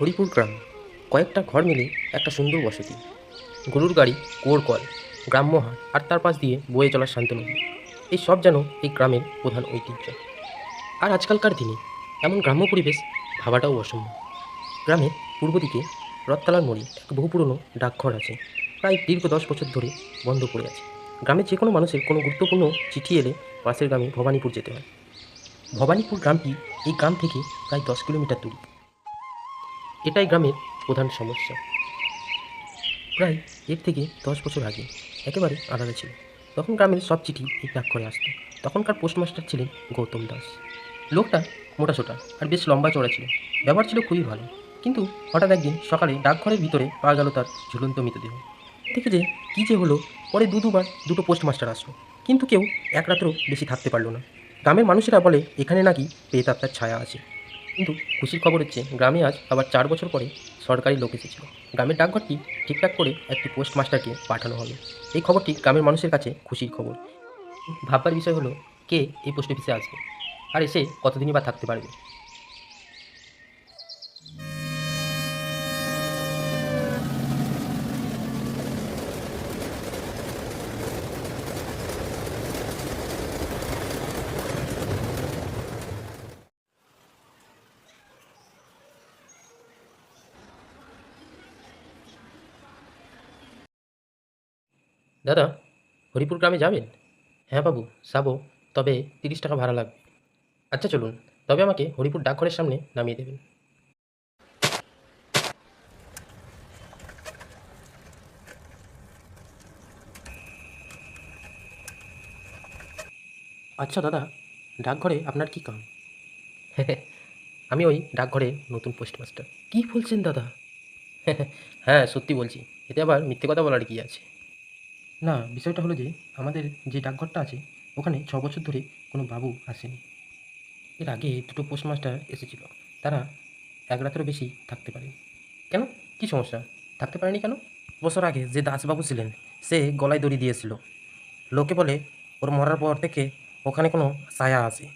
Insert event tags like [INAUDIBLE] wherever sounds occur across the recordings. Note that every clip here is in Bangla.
হরিপুর গ্রাম। কয়েকটা ঘর মিলে একটা সুন্দর বসতি। গরুর গাড়ি, কুয়োর কল, গ্রাম্য হাট আর তার পাশ দিয়ে বয়ে চলা শান্তনু এই সব যেন এই গ্রামের প্রধান ঐতিহ্য। আর আজকালকার দিনে এমন গ্রাম্য পরিবেশ ভাবাটাও অসম্ভব। গ্রামের পূর্ব দিকে রথতলার মোড়ে এক বহু পুরনো ডাকঘর আছে, প্রায় দীর্ঘ দশ বছর ধরে বন্ধ পড়ে আছে। গ্রামের যে কোনো মানুষের কোনো গুরুত্বপূর্ণ চিঠি এলে পাশের গ্রামে ভবানীপুর যেতে হয়। ভবানীপুর গ্রামটি এই গ্রাম থেকে প্রায় দশ কিলোমিটার দূরে। এটাই গ্রামের প্রধান সমস্যা। প্রায় এর থেকে দশ বছর আগে একেবারে আলাদা ছিল। তখন গ্রামের সব চিঠি এই ডাকঘরে আসতো। তখনকার পোস্টমাস্টার ছিলেন গৌতম দাস। লোকটা মোটাসোটা আর বেশ লম্বা চড়া ছিল। ব্যবহার ছিল খুবই ভালো। কিন্তু হঠাৎ একদিন সকালে ডাকঘরের ভিতরে পাওয়া গেল তার ঝুলন্ত মৃতদেহ। দেখে যে কী যে হলো, পরে দু দুবার দুটো পোস্টমাস্টার আসলো। কিন্তু কেউ এক রাত্রেও বেশি থাকতে পারল না। গ্রামের মানুষেরা বলে, এখানে নাকি প্রেতাত্মার ছায়া আছে। কিন্তু খুশির খবর হচ্ছে, গ্রামে আজ আবার চার বছর পরে সরকারি লোক এসেছিল। গ্রামের ডাকঘরটি ঠিকঠাক করে একটি পোস্টমাস্টারকে পাঠানো হবে। এই খবরটি গ্রামের মানুষের কাছে খুশির খবর। ভাববার বিষয় হলো, কে এই পোস্ট অফিসে আসবে? আর এসে কতদিনই বা থাকতে পারবে? দাদা হরিপুর গ্রামে যাবেন? হ্যাঁ বাবু যাব তবে তিরিশ টাকা ভাড়া লাগবে। আচ্ছা চলুন তবে আমাকে হরিপুর ডাকঘরের সামনে নামিয়ে দেবেন। আচ্ছা দাদা ডাকঘরে আপনার কি কাম? [LAUGHS] আমি ওই ডাকঘরে নতুন পোস্টমাস্টার। কি বলছেন দাদা? [LAUGHS] হ্যাঁ সত্যি বলছি। এতে আবার মিথ্যে কথা বলার কি আছে? না, বিষয়টা হলো যে আমাদের যে ডাকঘরটা আছে, ওখানে ছ বছর ধরে কোনো বাবু আসেনি। এর আগে দুটো পোস্টমাস্টার এসেছিল। তারা এক রাতেরও বেশি থাকতে পারে কেন? কি সমস্যা? থাকতে পারেনি কেন? বছর আগে যে দাসবাবু ছিলেন, সে গলায় দড়ি দিয়েছিল। লোকে বলে, ওর মরার পর থেকে ওখানে কোনো ছায়া আছে।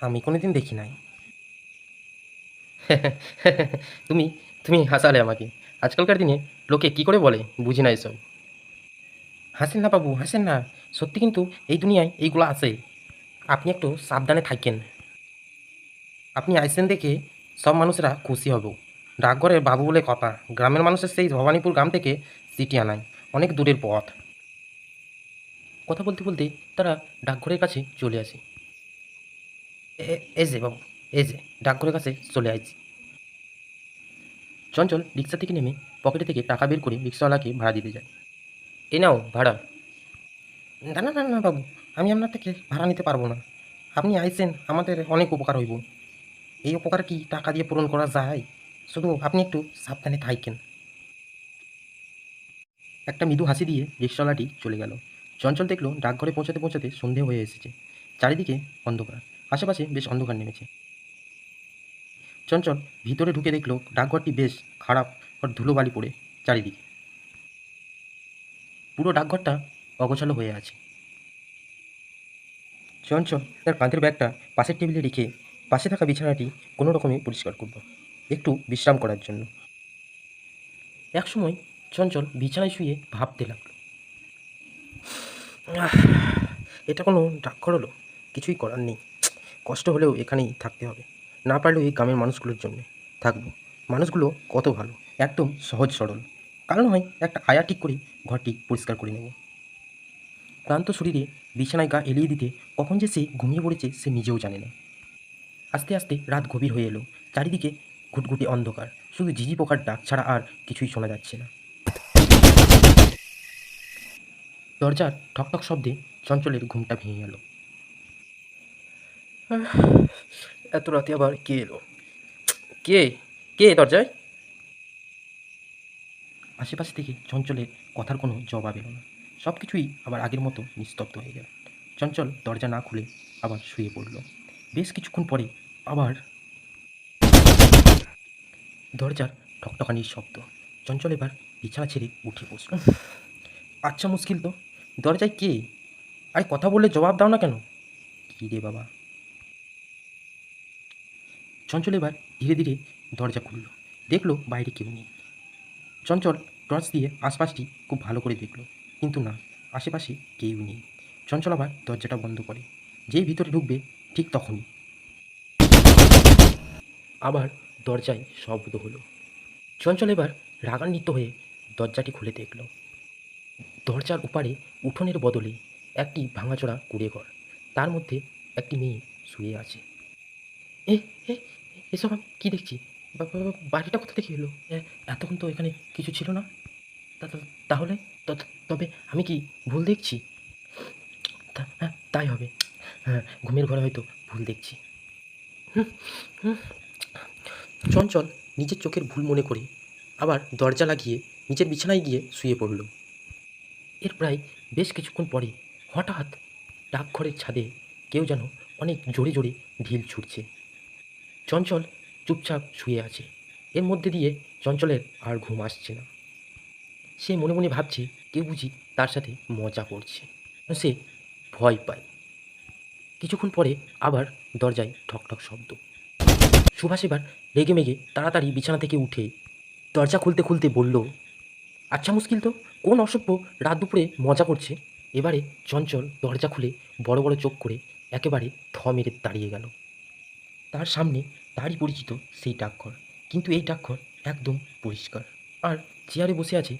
আমি কোনোদিন দেখি নাই। [LAUGHS] তুমি তুমি হাসালে আমাকে। আজকালকার দিনে লোকে কি করে বলে? বুঝি না এসব। হাসেন না বাবু হাসেন না। সত্যি কিন্তু এই দুনিয়ায় এইগুলো আছে। আপনি একটু সাবধানে থাকেন। আপনি আইসেন দেখে সব মানুষরা খুশি হব। ডাকঘরের বাবু বলে কথা, গ্রামের মানুষের সেই ভবানীপুর গ্রাম থেকে সিটি আনায়। অনেক দূরের পথ। কথা বলতে বলতে তারা ডাকঘরের কাছে চলে আসে। এই যে বাবু, এই যে ডাকঘরের কাছে চলে আসছি। চঞ্চল রিক্সা থেকে নেমে পকেটে থেকে টাকা বের করে রিক্সাওয়ালাকে ভাড়া দিতে যায়। এ নাও ভাড়া। না না না না বাবু, আমি আপনার থেকে ভাড়া নিতে পারব না। আপনি আইসেন আমাদের অনেক উপকার হইব। এই উপকার কি টাকা দিয়ে পূরণ করা যায়? শুধু আপনি একটু সাবধানে থাকেন। একটা মৃদু হাসি দিয়ে রিক্সাওয়ালাটি চলে গেল। চঞ্চল দেখল ডাকঘরে পৌঁছাতে পৌঁছাতে সন্ধে হয়ে এসেছে। চারিদিকে অন্ধকার, আশেপাশে বেশ অন্ধকার নেমেছে। চঞ্চল ভিতরে ঢুকে দেখল ডাকঘরটি বেশ খারাপ আর ধুলোবালি পড়ে চারিদিকে। পুরো ডাকঘরটা অগোছালো হয়ে আছে। চঞ্চল তার কাঁধের ব্যাগটা পাশের টেবিলে রেখে পাশে থাকা বিছানাটি কোনো রকমে পরিষ্কার করল। একটু বিশ্রাম করার জন্য। একসময় চঞ্চল বিছানায় শুয়ে ভাবতে লাগল এটা কোনো ডাকঘর হলো? কিছুই করার নেই। কষ্ট হলেও এখানেই থাকতে হবে। না পারলেও এই গ্রামের মানুষগুলোর জন্য থাকব। মানুষগুলো কত ভালো, একদম সহজ সরল। কারণ হয় একটা আয়া ঠিক করে ঘরটি পরিষ্কার করে নেব। ক্লান্ত শরীরে বিছানায় গা এলিয়ে দিতে কখন যে সে ঘুমিয়ে পড়েছে সে নিজেও জানে না। আস্তে আস্তে রাত গভীর হয়ে এলো। চারিদিকে ঘুটঘুটে অন্ধকার। শুধু ঝিঝি পোকার ডাক ছাড়া আর কিছুই শোনা যাচ্ছে না। দরজার ঠকঠক শব্দে চঞ্চলের ঘুমটা ভেঙে গেল। এত রাতে আবার কে এলো? কে? কে দরজায়? আশেপাশে থেকে চঞ্চলের কথার কোনো জবাব এলো না। সব কিছুই আবার আগের মতো নিস্তব্ধ হয়ে গেল। চঞ্চল দরজা না খুলে আবার শুয়ে পড়ল। বেশ কিছুক্ষণ পরে আবার দরজার ঠকঠকানির শব্দ। চঞ্চল এবার বিছানা ছেড়ে উঠে বসল। আচ্ছা মুশকিল তো। দরজায় কে? আরে কথা বললে জবাব দাও না কেন? কী রে বাবা? চঞ্চল এবার ধীরে ধীরে দরজা খুলল। দেখল বাইরে কেউ নেই। চঞ্চল টর্চ দিয়ে আশপাশটি খুব ভালো করে দেখল। কিন্তু না, আশেপাশে কেউ নেই। চঞ্চল আবার দরজাটা বন্ধ করে। যেই ভিতরে ঢুকবে ঠিক তখনই। আবার দরজায় শব্দ হলো। চঞ্চল এবার রাগান্বিত হয়ে দরজাটি খুলে দেখল। দরজার উপারে উঠোনের বদলে একটি ভাঙাচোরা কুড়ে ঘর তার মধ্যে একটি মেয়ে শুয়ে আছে। এ, এসব আমি কী দেখছি? বাড়িটা কোথা থেকে এলো? এতক্ষণ তো এখানে কিছু ছিল না। তাহলে? তবে আমি কি ভুল দেখছি? হ্যাঁ তাই হবে। হ্যাঁ ঘুমের ঘরে হয়তো ভুল দেখছি। চঞ্চল নিজের চোখের ভুল মনে করে। আবার দরজা লাগিয়ে নিজের বিছানায় গিয়ে শুয়ে পড়ল এর প্রায় বেশ কিছুক্ষণ পরে হঠাৎ ডাকঘরের ছাদে কেউ যেন অনেক জোরে জোরে ঢিল ছুটছে। চঞ্চল চুপচাপ শুয়ে আছে। এর মধ্যে দিয়ে চঞ্চলের আর ঘুম আসছে না। সে মনে মনে ভাবছে কেউ বুঝি তার সাথে মজা করছে। সে ভয় পায়। কিছুক্ষণ পরে আবার দরজায় ঠকঠক শব্দ। সুভাষ এবার রেগে মেগে তাড়াতাড়ি বিছানা থেকে উঠে দরজা খুলতে খুলতে বলল আচ্ছা মুশকিল তো, কোন অসভ্য রাত দুপুরে মজা করছে? এবারে চঞ্চল দরজা খুলে বড় বড় চোখ করে একেবারে থ মেরে দাঁড়িয়ে গেল। তার সামনে তারই পরিচিত সেই ডাকঘর। কিন্তু এই ডাকঘর একদম পরিষ্কার। আর চেয়ারে বসে আছে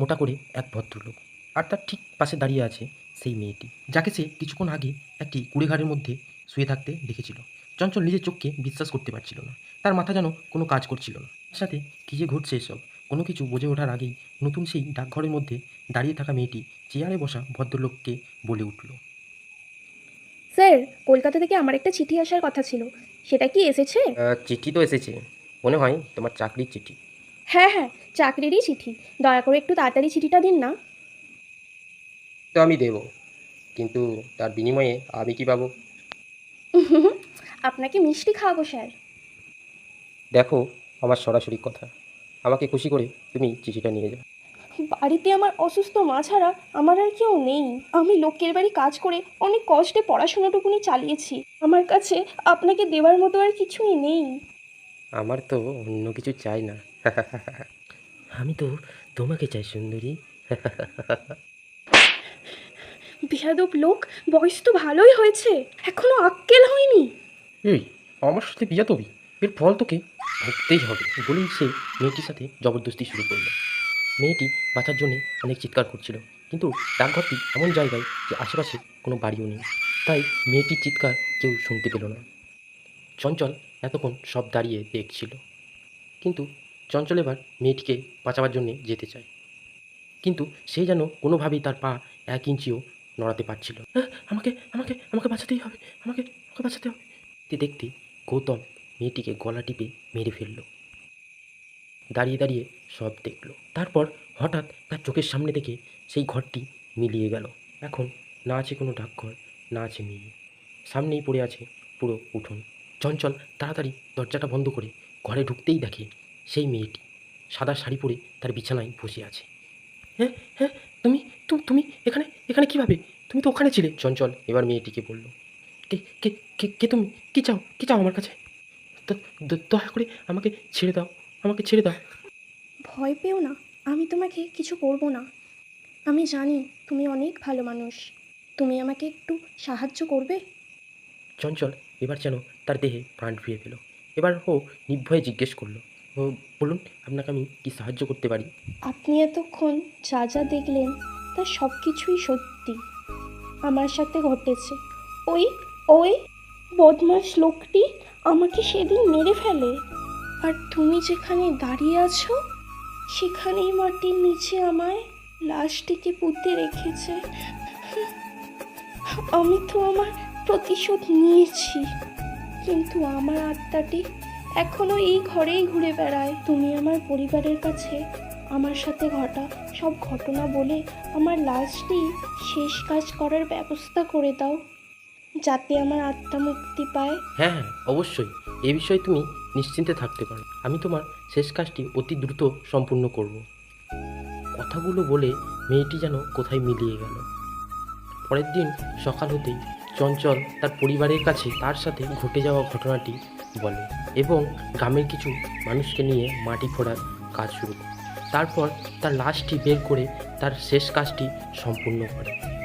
মোটা করে এক ভদ্রলোক। আর তার ঠিক পাশে দাঁড়িয়ে আছে সেই মেয়েটি, যাকে সে কিছুক্ষণ আগে একটি কুড়েঘাড়ের মধ্যে শুয়ে থাকতে দেখেছিল। চঞ্চল নিজের চোখকে বিশ্বাস করতে পারছিল না। তার মাথা যেন কোনো কাজ করছিল না। সাথে কী যে ঘটছে এসব, কোনো কিছু বোঝে ওঠার আগেই নতুন সেই ডাকঘরের মধ্যে দাঁড়িয়ে থাকা মেয়েটি চেয়ারে বসা ভদ্রলোককে বলে উঠল স্যার কলকাতা থেকে আমার একটা চিঠি আসার কথা ছিল। সেটা কি এসেছে? চিঠি তো এসেছে। মনে হয় তোমার চাকরির চিঠি। হ্যাঁ হ্যাঁ চাকরিরই চিঠি। দয়া করে একটু তাড়াতাড়ি চিঠিটা দিন না। তো আমি দেব। কিন্তু তার বিনিময়ে আমি কি পাবো? আপনাকে মিষ্টি খাওয়াবো স্যার। দেখো আমার সরাসরি কথা। আমাকে খুশি করে তুমি চিঠিটা নিয়ে যাও বাড়িতে আমার অসুস্থ মা ছাড়া আমার আর কেউ নেই। আমি লোকের বাড়ি কাজ করে অনেক কষ্টে পড়াশোনাটুকুনি চালিয়েছি। আমার কাছে আপনাকে দেওয়ার মতো আর কিছুই নেই। আমার তো অন্য কিছু চাই না। আমি তো তোমাকে চাই সুন্দরী। বেয়াদব লোক বয়স তো ভালোই হয়েছে। এখনও আক্কেল হয়নি। এই আমার সাথে বিয়া তবি এর ফল তোকে ভুগতেই হবে। বলেই সে মেয়েটির সাথে জবরদস্তি শুরু করল। মেয়েটি বাঁচার জন্যে অনেক চিৎকার করছিল। কিন্তু ডাকঘরটি এমন জায়গায় যে আশেপাশে কোনো বাড়িও নেই। তাই মেয়েটির চিৎকার কেউ শুনতে পেল না। চঞ্চল এতক্ষণ সব দাঁড়িয়ে দেখছিল। কিন্তু চঞ্চল এবার মেয়েটিকে বাঁচাবার জন্যে যেতে চায়। কিন্তু সে যেন কোনোভাবেই তার পা এক ইঞ্চিও নড়াতে পারছিল। "আহ, আমাকে আমাকে আমাকে বাঁচাতেই হবে আমাকে আমাকে বাঁচাতে হবে। দেখতে দেখতে গৌতম মেয়েটিকে গলা টিপে মেরে ফেলল। দাঁড়িয়ে দাঁড়িয়ে সব দেখল। তারপর হঠাৎ তার চোখের সামনে থেকে সেই ঘরটি মিলিয়ে গেল। এখন না আছে কোনো ডাকঘর, না আছে মেয়ে। সামনেই পড়ে আছে পুরো উঠোন। চঞ্চল তাড়াতাড়ি দরজাটা বন্ধ করে ঘরে ঢুকতেই দেখে সেই মেয়েটি সাদা শাড়ি পরে তার বিছানায় বসে আছে। হ্যাঁ হ্যাঁ তুমি তুমি এখানে এখানে কীভাবে? তুমি তো ওখানে ছিলে। চঞ্চল এবার মেয়েটিকে বলল, কে কে কে কে তুমি? কী চাও কী চাও আমার কাছে? দয়া করে আমাকে ছেড়ে দাও। আমাকে ছেড়ে দাও। ভয় পেও না আমি তোমাকে কিছু করব না। আমি জানি তুমি অনেক ভালো মানুষ। তুমি আমাকে একটু সাহায্য করবে? চঞ্চল এবার যেন তার দেহে প্রাণ ফিরে পেল এবার ও নির্ভয়ে জিজ্ঞেস করল ও বলুন আপনাকে আমি কি সাহায্য করতে পারি? আপনি এতক্ষণ যা যা দেখলেন তা সব কিছুই সত্যি। আমার সাথে ঘটেছে। ওই ওই বদমাস লোকটি আমাকে সেদিন মেরে ফেলে। আর তুমি যেখানে দাঁড়িয়ে আছো, সেখানেই মাটির নিচে আমায় লাশটিকে পুঁতে রেখেছে। আমি তো আমার প্রতিশোধ নিয়েছি, কিন্তু আমার আত্মাটি এখনও এই ঘরেই ঘুরে বেড়ায়। তুমি আমার পরিবারের কাছে আমার সাথে ঘটা সব ঘটনা বলে আমার লাশটি শেষ কাজ করার ব্যবস্থা করে দাও। যাতে আমার আত্মা মুক্তি পায়। হ্যাঁ হ্যাঁ অবশ্যই। এ বিষয়ে তুমি নিশ্চিন্তে থাকতে পারো। আমি তোমার শেষ কাজটি অতি দ্রুত সম্পূর্ণ করব। কথাগুলো বলে মেয়েটি যেন কোথায় মিলিয়ে গেল। পরের দিন সকাল হতেই চঞ্চল তার পরিবারের কাছে তার সাথে ঘটে যাওয়া ঘটনাটি বলে এবং গ্রামের কিছু মানুষকে নিয়ে মাটি খোঁড়ার কাজ শুরু তারপর তার লাশটি বের করে তার শেষ কাজটি সম্পূর্ণ করে।